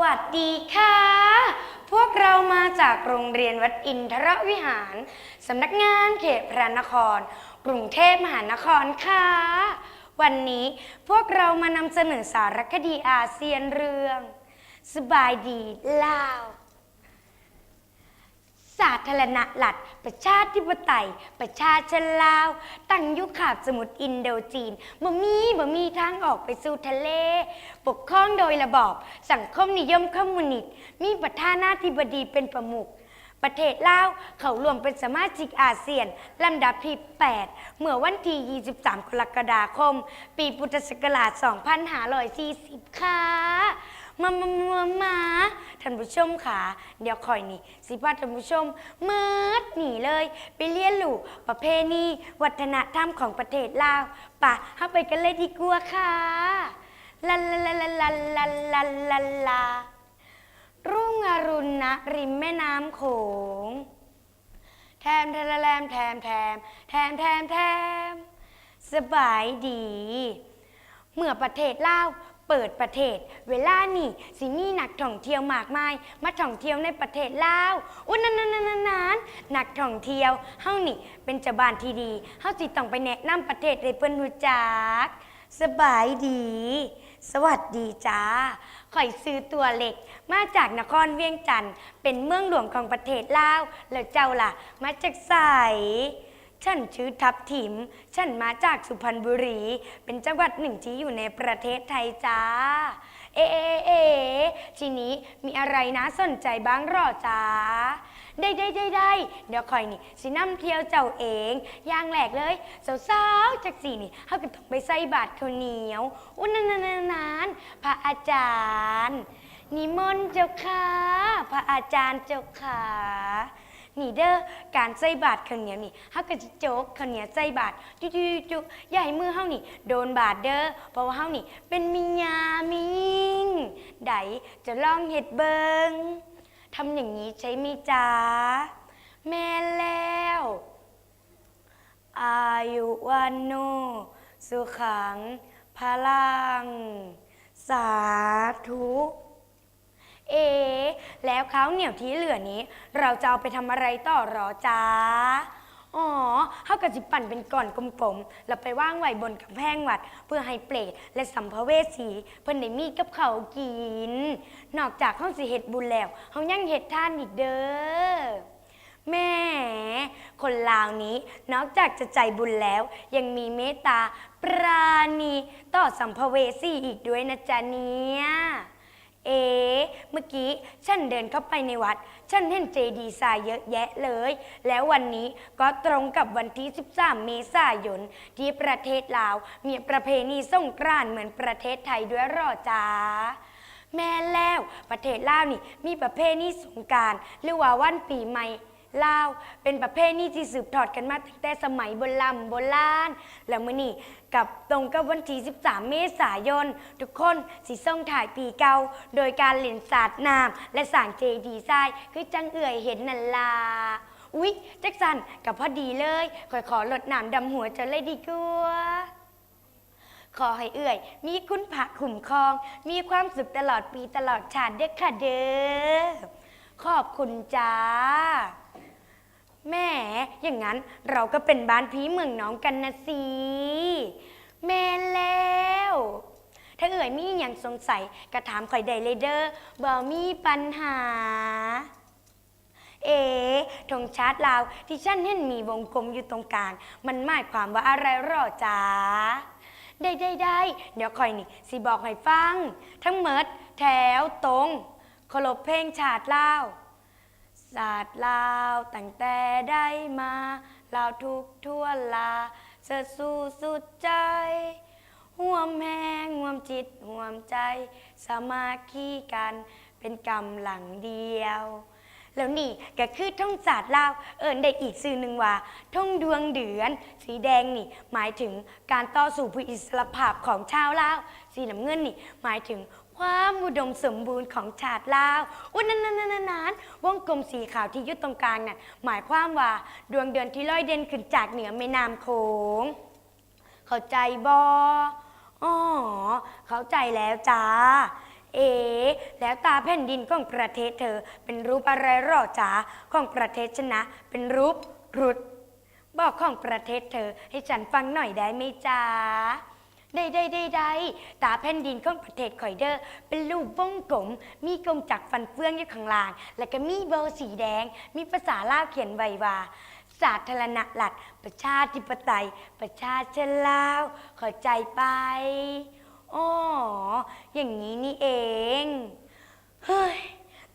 วัสดีค่ะ พวกเรามาจากโรงเรียนวัดอินทรวิหาร สำนักงานเขตพระนคร กรุงเทพมหานครค่ะ วันนี้พวกเรามานำเสนอสารคดีอาเซียนเรื่อง สบายดีลาว สาธารณรัฐประชาธิปไตย ประชาชนลาว ตั้งยุคขาบสมุทรอินโดจีนบ่มีบ่มีทางออกไปสู่ทะเล ปกครองโดยระบอบสังคมนิยมคอมมิวนิสต์มีประธานาธิบดีเป็นประมุขประเทศลาวเขารวมเป็นสมาชิกอาเซียน ลำดับที่ 8 เมื่อวันที่ 23 กรกฎาคม ปีพุทธศักราช 2540 ค่ะ มามามามาท่านผู้ชมค่ะ เดี๋ยวคอยนี่ สิพาท่านผู้ชมเมิดหนีเลย ไปเรียนรู้ประเพณีวัฒนธรรมของประเทศลาวป่ะเข้าไปกันเลยดีกว่าค่ะลาลาลาลาลาลาลาลาลารุ่งอรุณนะริมแม่น้ำโขงแทมแทมแทมแทมแทมแทมแทมแทมสบายดี เมื่อประเทศลาว เปิดประเทศ เวลานี่สิมีนักท่องเที่ยวมากมาย มาท่องเที่ยวในประเทศลาวอุ้ยนานนานนานนักท่องเที่ยวเฮานี่เป็นเจ้าบ้านที่ดีเฮาสิต้องไปแนะนำประเทศให้เพิ่นรู้จักสบายดี สวัสดีจ้าข่อยซื้อตัวเหล็ก มาจากนครเวียงจันทน์เป็นเมืองหลวงของประเทศลาวแล้วเจ้าล่ะ มาจากไส ฉันชื่อทับทิม ฉันมาจากสุพรรณบุรี เป็นจังหวัดหนึ่งที่อยู่ในประเทศไทยจ้า เอะเอะเอะทีนี้มีอะไรน่าสนใจบ้างหรอจ้า ได้ได้ได้ได้เดี๋ยวคอยนี่สิน้ำเที่ยวเจ้าเองอย่างแรกเลยสาวๆจากสี่นี่เขาก็ต้องไปใส่บาตรข้าวเหนียวอุ้นนานนานพระอาจารย์ นิมนต์เจ้าค่ะ พระอาจารย์เจ้าค่ะ นี่เด้อการใส่บาตรข้าเหนียวนี่เฮาก็จะโจกข้าเหนียวใส่บาตรจุจุจุอย่าให้มือเฮานี่ โดนบาตรเด้อเพราะว่าเฮานี่เป็นมิญญามิยิ่งไดจะลองเฮ็ดเบิงทำอย่างนี้ใช่ไหมจ๊ะแม่แล้วอายุวันโนสุขังพลัง สาธุ เอะแล้วข้าวเหนียวที่เหลือนี้ เราจะเอาไปทำอะไรต่อหรอจ้าอ๋อเขากระจิปั่นเป็นก้อนกลมๆ แล้วไปว่างไว้บนกำแพงวัด เพื่อให้เปรตและสัมภเวสี เพิ่นได้มีกับเขาวกิน นอกจากเขาสิเฮ็ดบุญแล้วเขายังเฮ็ดท่านอีกเด้อแม่ คนลาวนี้นอกจากจะใจบุญแล้ว ยังมีเมตตาปราณี ต่อสัมภเวสีอีกด้วยนะจ๊ะเนี่ย เอ๋เมื่อกี้ฉันเดินเข้าไปในวัด ฉันเห็นเจดีย์ทรายเยอะแยะเลย แล้ววันนี้ก็ตรงกับวันที่ 13 เมษายน ที่ประเทศลาว มีประเพณีสงกรานต์เหมือนประเทศไทยด้วยหรอจ้าแม่แล้วประเทศลาวนี่มีประเพณีสงการหรือว่าวันปีใหม่ ลาว เป็นประเพณีที่สืบทอดกันมาตั้งแต่สมัยโบราณโบราณแล้วมื้อนี้กับตรงกับวันที่13 เมษายน ทุกคนสิส่งถ่ายปีเก่าโดยการเล่นสาดน้ำและสร้างเจดีย์ทรายคือจังเอื่อยเห็นนั่นล่ะอุ๊ยจักสันกับพอดีเลยขอยขอลดน้ำดำหัวเจะเลยดีกว่าขอให้เอื่อย มีคุณพระคุ้มครอง มีความสุขตลอดปีตลอดชาติเด้อค่ะเด้อขอบคุณจ้า แม่อย่างนั้นเราก็เป็นบ้านพี่เมืองน้องกันนะสิแม่นแล้ว ถ้าเอ่ยมีอย่างสงสัยก็ถามข่อยได้เลยเด้อบ่มีปัญหา เอ๋ธงชาติลาวที่ฉันเห็นมีวงกลมอยู่ตรงกลาง มันหมายความว่าอะไรหรอจ๊ะได้ได้ได้เดี๋ยวคอยนี่สิบอกให้ฟัง ทั้งเมิด แถวตรงเคารพเพลงชาติลาว ศาสตร์ลาวตั้งแต่ได้มาลาวทุกทั่วลาเสดสู้สุดใจ ห่วมแหงห่วมจิตห่วมใจ สามาคีกันเป็นกำลังเดียว แล้วนี่ก็คือท่องศาสตร์ลาว เอิญได้อีกสื่อหนึ่งว่าท่องดวงเดือน สีแดงนี่ หมายถึงการต่อสู่ผู้อิสรภาพของชาวลาว สีน้ำเงินนี่ หมายถึง ความอุดมสมบูรณ์ของชาติลาวอุ้ยนั่นนั่นนันนั่นวงกลมสีขาวที่ยุดตรงกลางน่ะหมายความว่าดวงเดือนที่ลอยเด่นขึ้นจากเหนือแม่น้ำโขง เข้าใจบออ๋อ เข้าใจแล้วจ้า เอ๋แล้วตาแผ่นดินของประเทศเธอ เป็นรูปอะไรหรอจ๋าของประเทศชนะ เป็นรูปรุดบอกของประเทศเธอให้ฉันฟังหน่อยได้ไหมจ๊ะ ได้ได้ได้ได้ตาแผ่นดินของประเทศคอยเดอร์เป็นรูปวงกลม มีกงจักฟันเฟืองอยู่ข้างล่าง แล้วก็มีโบว์สีแดง มีภาษาลาวเขียนไว้ว่า สาธารณรัฐประชาธิปไตย ประชาชนลาวเข้าใจไปอ๋ออย่างนี้นี่เอง เฮ้ย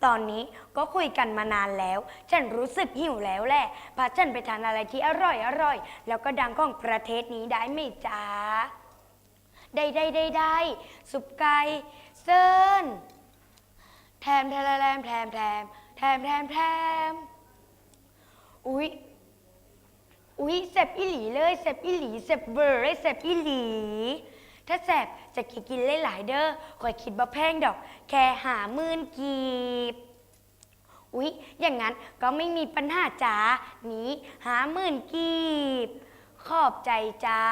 ตอนนี้ก็คุยกันมานานแล้ว ฉันรู้สึกหิวแล้วแหละ พาฉันไปทานอะไรที่อร่อยอร่อย แล้วก็ดังของประเทศนี้ได้ไหมจ๊ะ ได้ได้ได้ได้สุปไก่เซินแถมแถมแถมแถมแถมแถมแถมแถมอุ๊ยอุ๊ยแซบอีหลีเลยแซบอีหลีแซบเบอร์เลยแซบอีหลี ถ้าแซบจะกินกินหลายๆเด้อคอยคิดบ่แพงดอก แค่หามื่นกีบ อุ๊ยอย่างนั้นก็ไม่มีปัญหาจ้านี้หาหมื่นกีบ ขอบใจจ้า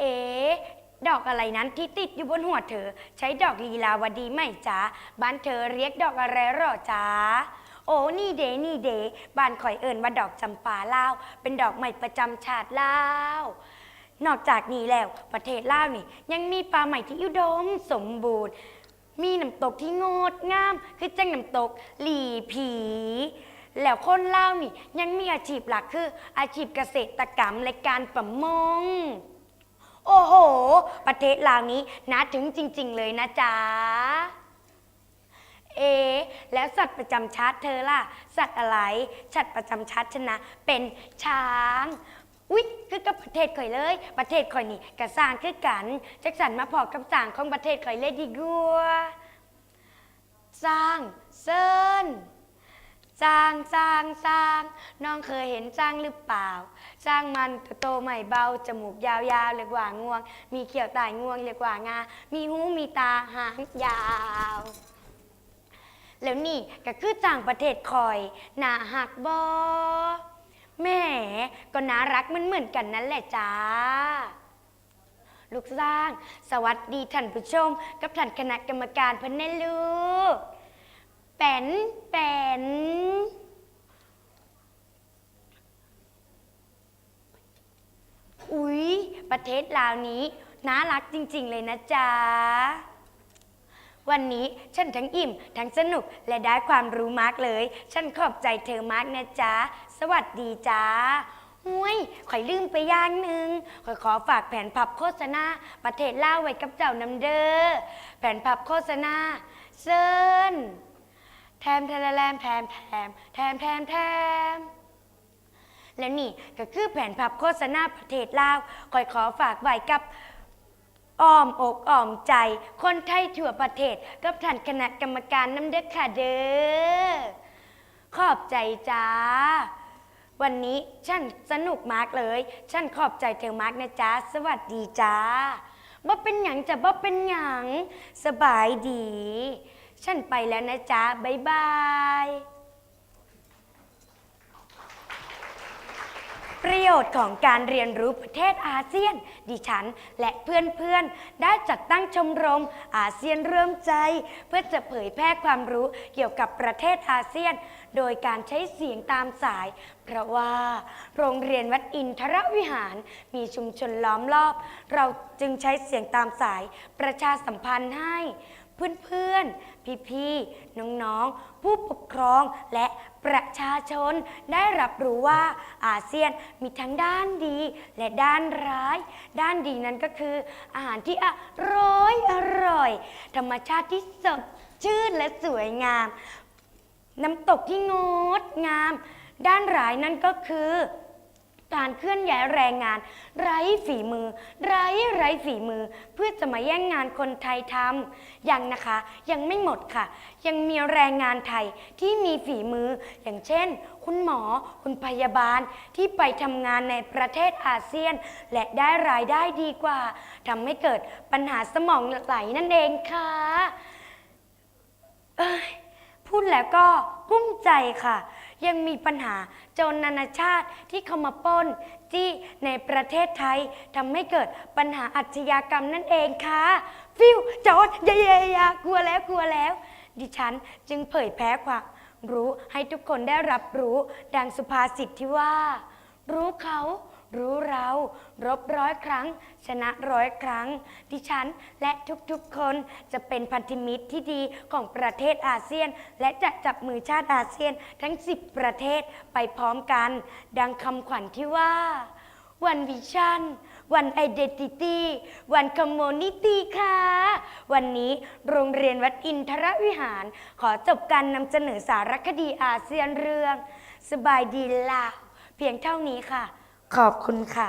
เอ๋ดอกอะไรนั้นที่ติดอยู่บนหัวเธอ ใช้ดอกลีลาวดีไหมจ๊ะบ้านเธอเรียกดอกอะไรหรอจ๊ะโอ้นี่เดนี่เดบ้านข่อยเอิญว่าดอกจำปาลาว เป็นดอกใหม่ประจำชาติลาวนอกจากนี้แล้วประเทศลาวนี่ ยังมีปลาใหม่ที่อุดมสมบูรณ์ มีน้ำตกที่งดงาม คือจังน้ำตกหลีผี แล้วคนลาวนี่ยังมีอาชีพหลักคืออาชีพเกษตรกรรมและการประมง โอ้โห ประเทศลาวนี้น่าถึงจริง ๆ เลยนะจ๊ะ เอะแล้วสัตว์ประจำชาติเธอล่ะ สัตว์อะไร สัตว์ประจำชาติชนะ เป็นช้าง อุ๊ย คือกับประเทศข่อยเลย ประเทศข่อยนี่กระสร้างคือกันจักสันมาพอกับสร้างของประเทศข่อยเลยดีกว่าสร้างเซิน สร้างสร้างสร้างน้องเคยเห็นสร้างหรือเปล่าสร้างมันโตใหม่เบาจมูกยาวๆเรียกว่างวง มีเขียวตายงวงเรียกว่างา มีหูมีตาหางยาว แล้วนี่ก็คือต่างประเทศคอยนาหักบอแม่ก็น่ารักมันเหมือนกันนั่นแหละจ้าลูกสร้าง สวัสดีท่านผู้ชม กับท่านคณะกรรมการเพิ่นแน่ลูก แป่นแป่นอุ๊ย ประเทศลาวนี้ น่ารักจริง ๆ เลยนะจ๊ะ วันนี้ฉันทั้งอิ่ม ทั้งสนุกและได้ความรู้มากเลย ฉันขอบใจเธอมากนะจ๊ะ สวัสดีจ้าห้ยข่อยลืมไปอย่างหนึ่งข่อยขอฝากแผนผับโฆษณา ประเทศลาวไว้กับเจ้านำเด้อ แผนผับโฆษณาเซิน แถมแทมแทมแถมแถมแถมแถมแถมและนี่ก็คือแผนผับโฆษณาประเทศลาวคอยขอฝากไว้กับอ้อมอกอ้อมใจ คนไทยทั่วประเทศกับท่านคณะกรรมการน้ำเด็กค่ะเด้อขอบใจจ้า วันนี้ฉันสนุกมากเลย ฉันขอบใจเธอมากนะจ๊ะ สวัสดีจ้าบ่เป็นหยังจะบ่เป็นหยังสบายดี ฉันไปแล้วนะจ๊ะบ๊ายบายประโยชน์ของการเรียนรู้ประเทศอาเซียน ดิฉันและเพื่อนๆ ได้จัดตั้งชมรมอาเซียนเริ่มใจ เพื่อจะเผยแพร่ความรู้เกี่ยวกับประเทศอาเซียน โดยการใช้เสียงตามสาย เพราะว่า โรงเรียนวัดอินทรวิหาร มีชุมชนล้อมรอบ เราจึงใช้เสียงตามสายประชาสัมพันธ์ให้ เพื่อนๆ พี่ๆ น้องๆ ผู้ปกครองและประชาชนได้รับรู้ว่าอาเซียนมีทั้งด้านดีและด้านร้าย ด้านดีนั้นก็คือ อาหารที่อร่อยอร่อย ธรรมชาติที่สดชื่นและสวยงาม น้ำตกที่งดงาม ด้านร้ายนั่นก็คือ การเคลื่อนย้ายแรงงาน ไร้ฝีมือ ไร้ไร้ฝีมือ เพื่อจะมาแย่งงานคนไทยทำยังนะคะ ยังไม่หมดค่ะ ยังมีแรงงานไทยที่มีฝีมือ อย่างเช่น คุณหมอ คุณพยาบาลที่ไปทำงานในประเทศอาเซียน และได้รายได้ดีกว่าทำให้เกิดปัญหาสมองไหลนั่นเองค่ะพูดแล้วก็กุ้มใจค่ะ ยังมีปัญหาโจรนานาชาติที่เข้ามาปล้น จี้ในประเทศไทยทำให้เกิดปัญหาอาชญากรรมนั่นเองค่ะ ฟิวโจรอย่าอย่าอย่ากลัวแล้วกลัวแล้ว ดิฉันจึงเผยแพร่ความรู้ให้ทุกคนได้รับรู้ ดังสุภาษิตที่ว่า รู้เขา รู้เรารบร้อยครั้ง ชนะร้อยครั้ง ดิฉันและทุกๆคนจะเป็นพันธมิตรที่ดีของประเทศอาเซียน และจะจับมือชาติอาเซียนทั้ง 10 ประเทศไปพร้อมกัน ดังคำขวัญที่ว่าวันวิชั่นวันไอเดนติตี้วันคอมมูนิตี้ค่ะ วันนี้โรงเรียนวัดอินทรวิหาร ขอจบการนำเสนอสารคดีอาเซียนเรื่อง สบายดีลาวเพียงเท่านี้ค่ะ ขอบคุณค่ะ